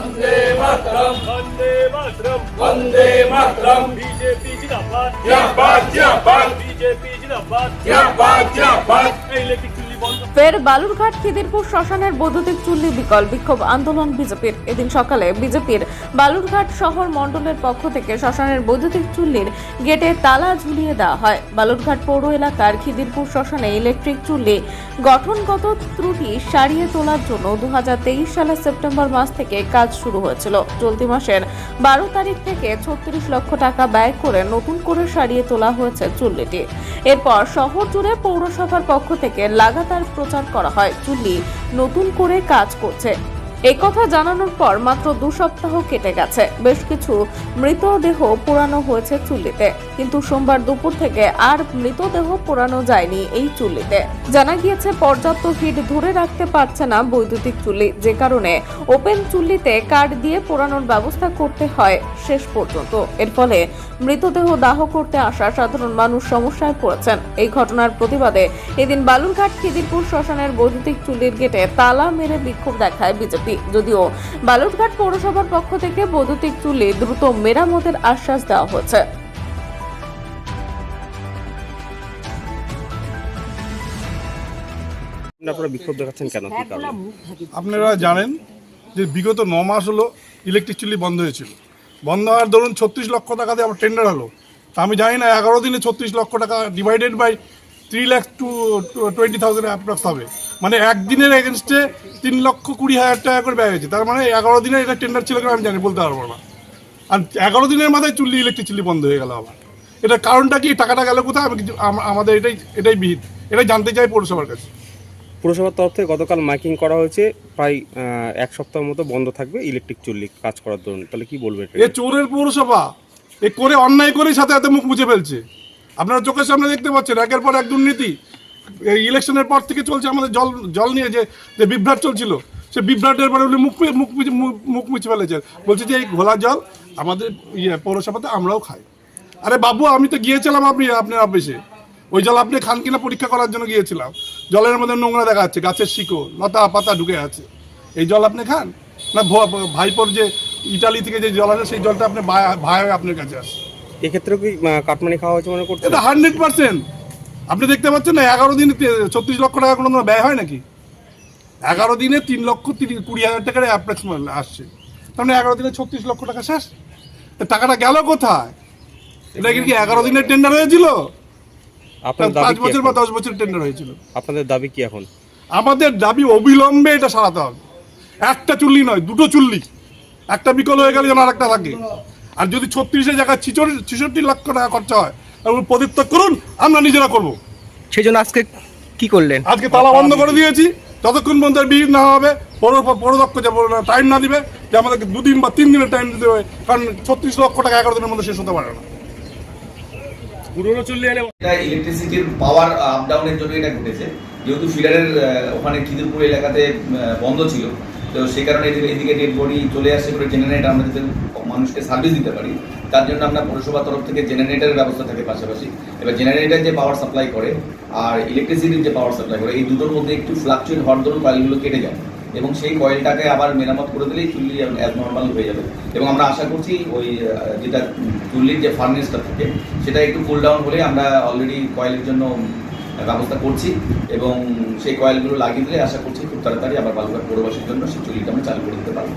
Vande Mataram. Vande Mataram. Vande Mataram. BJP जिंदाबाद। जिंदाबाद जिंदाबाद। बीजेपी जिंदाबाद। जिंदाबाद जिंदाबाद। इलेक्ट्रिक ফের বালুরঘাট, খিদিরপুর, শ্মশানের বৈদ্যুতিক চুল্লি বিকল বিক্ষোভ, আন্দোলন বিজেপির। এদিন সকালে বিজেপির বালুরঘাট শহর মণ্ডলের পক্ষ থেকে শ্মশানের বৈদ্যুতিক চুল্লির গেটে তালা ঝুলিয়ে দেওয়া হয়। বালুরঘাট পৌর এলাকার খিদিরপুর শ্মশানে ইলেকট্রিক চুল্লি গঠনগত ত্রুটি সারিয়ে তোলার জন্য দুহাজার তেইশ সালের সেপ্টেম্বর মাস থেকে কাজ শুরু হয়েছিল। চলতি মাসের বারো তারিখ থেকে ছত্রিশ লক্ষ টাকা ব্যয় করে নতুন করে সারিয়ে তোলা হয়েছে চুল্লিটি। এরপর শহর জুড়ে পৌরসভার পক্ষ থেকে লাগাতার প্রচার করা হয়। চুল্লি নতুন করে কাজ করছে। এই কথা জানানোর পর মাত্র দু সপ্তাহ কেটে গেছে। বেশ কিছু মৃতদেহ পোড়ানো হয়েছে চুল্লিতে। কিন্তু সোমবার দুপুর থেকে আর মৃতদেহ পোড়ানো যায়নি এই চুল্লিতে। জানা গিয়েছে, পর্যাপ্ত হিট ধরে রাখতে পারছে না বৈদ্যুতিক চুল্লি, যে কারণে ওপেন চুল্লিতে কাঠ দিয়ে পোড়ানোর ব্যবস্থা করতে হয় শেষ পর্যন্ত। এর ফলে মৃতদেহ দাহ করতে আসা সাধারণ মানুষ সমস্যায় পড়েছেন। এই ঘটনার প্রতিবাদে এদিন বালুরঘাট খিদিরপুর শ্মশানের বৈদ্যুতিক চুল্লির গেটে তালা মেরে বিক্ষোভ দেখায় বিজেপি। যদিও বালুরঘাট পৌরসভার পক্ষ থেকে বৈদ্যুতিক চুল্লি দ্রুত মেরামতের আশ্বাস দেওয়া হয়েছে। আপনারা বিক্ষোভ দেখাচ্ছেন কেন? কি কারণে? আপনারা জানেন যে বিগত ন মাস হলো ইলেকট্রিক চুল্লি বন্ধ হয়েছিল। বন্ধ হওয়ার ধরুন ছত্রিশ লক্ষ টাকা দিয়ে আমার টেন্ডার হলো। তা আমি জানি না এগারো দিনে ছত্রিশ লক্ষ টাকা divided by three lakh two twenty thousand approx হবে। মানে একদিনের এগেনস্টে তিন লক্ষ কুড়ি হাজার টাকা করে ব্যয় হয়েছে। তার মানে এগারো দিনের এটা টেন্ডার ছিল কিনা আমি জানি বলতে পারব না। আর এগারো দিনের মাথায় চুল্লি ইলেকট্রিক চুল্লি বন্ধ হয়ে গেল আবার। এটার কারণটা কি? টাকাটা গেল কোথায়? আমি আমাদের এটাই এটাই বিহিত। এটাই জানতে চাই পৌরসভার কাছে। পুরসভার তরফ থেকে গতকাল মাইকিং করা হয়েছে, প্রায় এক সপ্তাহ মতো বন্ধ থাকবে ইলেকট্রিক চুল্লি কাজ করার জন্য তাহলে কি বলবেন এ চোরের পৌরসভা? এ করে অন্যায় করে সাথে সাথে মুখ মুছে ফেলছে। আপনারা চোখের সামনে দেখতে পাচ্ছেন, একের পর এক দুর্নীতি। ইলেকশনের পর থেকে চলছে আমাদের জল জল নিয়ে যে যে বিভ্রাট চলছিল, সে বিভ্রাটের পরে উনি মুখ মুখ- মুখ মুছে ফেলেছেন। বলছে যে, এই ঘোলা জল আমাদের ইয়ে পৌরসভাতে আমরাও খাই। আরে বাবু, আমি তো গিয়েছিলাম আপনি, আপনার অফিসে। ওই জল আপনি খান কিনা পরীক্ষা করার জন্য গিয়েছিলাম। জলের মধ্যে নোংরা দেখা যাচ্ছে গাছের শিকড় লতা পাতা ঢুকে আছে। এই জল আপনি খান? না ভাইপোর যে ইটালি থেকে যে জল আসে সেই জলটা আপনি ভাই- হয়ে আপনার কাছে আসে। এক্ষেত্রে কি কাটমানি খাওয়া হয়েছে মনে করছেন? এটা হান্ড্রেড পার্সেন্ট। আপনি দেখতে পাচ্ছেন না এগারো দিনে ছত্রিশ লক্ষ টাকা কোনো ব্যয় হয় নাকি? এগারো দিনে তিন লক্ষ কুড়ি হাজার টাকার অ্যাপ্রক্সিমেট আসছে। তার মানে এগারো দিনে ছত্রিশ লক্ষ টাকা শেষ। তা টাকাটা গেল কোথায়? এটা কি এগারো দিনের টেন্ডার হয়েছিল? পাঁচ বছর বা দশ বছর টেন্ডার হয়েছিল। আপনাদের দাবি কি এখন? আমাদের দাবি অবিলম্বে এটা সারাতে হবে। একটা চুল্লি নয় দুটো চুল্লি। একটা বিকল হয়ে গেলে যেন আর একটা থাকে আর যদি ছত্রিশের জায়গায় ছেষট্টি লক্ষ টাকা খরচা হয় পদত্যাগ করুন আমরা নিজেরা করব। সেই জন্য আজকে কি করলেন? আজকে তালা বন্ধ করে দিয়েছি। যতক্ষণ পর্যন্ত বিহিত না হবে পৌর পৌরদক্ষ যে টাইম না দিবে যে আমাদেরকে দুদিন বা তিন দিনের টাইম দিতে হবে কারণ ছত্রিশ লক্ষ টাকা এগারো দিনের মধ্যে শেষ হতে পারে না। পুরনো চুল্লি এনে এটা ইলেকট্রিসিটির পাওয়ার আপ ডাউনের জন্য এটা ঘটেছে। যেহেতু ফিডারের ওখানে খিদিরপুর এলাকাতে বন্ধ ছিল, তো সেই কারণে এদিকে ডেড বডি চলে আসে করে জেনারেটর আমরা যাতে মানুষকে সার্ভিস দিতে পারি, তার জন্য আমরা পৌরসভা তরফ থেকে জেনারেটরের ব্যবস্থা থাকে পাশাপাশি। এবার জেনারেটর যে পাওয়ার সাপ্লাই করে, আর ইলেকট্রিসিটির যে পাওয়ার সাপ্লাই করে, এই দুটোর মধ্যে একটু ফ্লাকচুয়েট হওয়ার দরুন কয়েলগুলো কেটে যায়। এবং সেই কয়েলটাকে আবার মেরামত করে দিলেই চুল্লি অ্যাজ নর্মাল হয়ে যাবে। এবং আমরা আশা করছি ওই যেটা চুল্লির যে ফার্নেসটা থাকে, সেটা একটু কুল ডাউন হলে আমরা অলরেডি কয়েলের জন্য ব্যবস্থা করছি এবং সেই কয়েলগুলো লাগিয়ে দিলে আশা করছি খুব তাড়াতাড়ি আবার বালুঘাট পৌরবাসীর জন্য সেই চুল্লিটা আমরা চালু করে দিতে পারব।